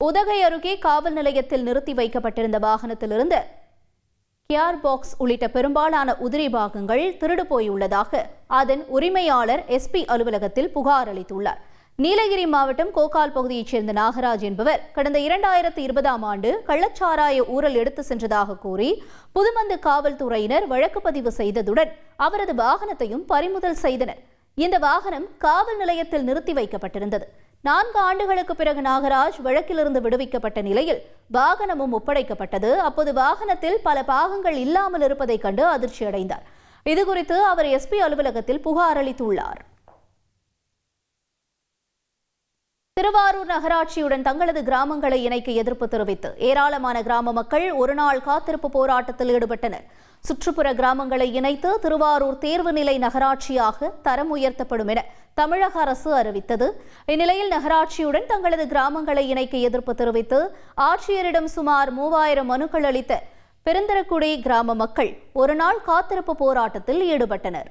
உதகை அருகே காவல் நிலையத்தில் நிறுத்தி வைக்கப்பட்டிருந்த வாகனத்திலிருந்து கியார் பாக்ஸ் உள்ளிட்ட பெரும்பாலான உதிரி பாகங்கள் திருடு போயுள்ளதாக அதன் உரிமையாளர் எஸ்பி அலுவலகத்தில் புகார் அளித்துள்ளார். நீலகிரி மாவட்டம் கோகால் பகுதியைச் சேர்ந்த நாகராஜ் என்பவர் கடந்த இரண்டாயிரத்தி இருபதாம் ஆண்டு கள்ளச்சாராய ஊரல் எடுத்து சென்றதாக கூறி புதுமந்து காவல்துறையினர் வழக்கு பதிவு செய்ததுடன் அவரது வாகனத்தையும் பறிமுதல் செய்தனர். இந்த வாகனம் காவல் நிலையத்தில் நிறுத்தி வைக்கப்பட்டிருந்தது. நான்கு ஆண்டுகளுக்கு பிறகு நாகராஜ் வழக்கிலிருந்து விடுவிக்கப்பட்ட நிலையில் வாகனமும் ஒப்படைக்கப்பட்டது. அப்போது வாகனத்தில் பல பாகங்கள் இல்லாமல் இருப்பதைக் கண்டு அதிர்ச்சி அடைந்தார் இதுகுறித்து அவர் எஸ்பி அலுவலகத்தில் புகார் அளித்துள்ளார். திருவாரூர் நகராட்சியுடன் தங்களது கிராமங்களை இணைக்க எதிர்ப்பு தெரிவித்து ஏராளமான கிராம மக்கள் ஒருநாள் காத்திருப்பு போராட்டத்தில் ஈடுபட்டனர். சுற்றுப்புற கிராமங்களை இணைத்து திருவாரூர் தேர்வு நிலை நகராட்சியாக தரம் உயர்த்தப்படும் என தமிழக அரசு அறிவித்தது. இந்நிலையில் நகராட்சியுடன் தங்களது கிராமங்களை இணைக்க எதிர்ப்பு தெரிவித்து ஆட்சியரிடம் சுமார் மூவாயிரம் மனுக்கள் அளித்த பெருந்தரக்குடி கிராம மக்கள் ஒருநாள் காத்திருப்பு போராட்டத்தில் ஈடுபட்டனர்.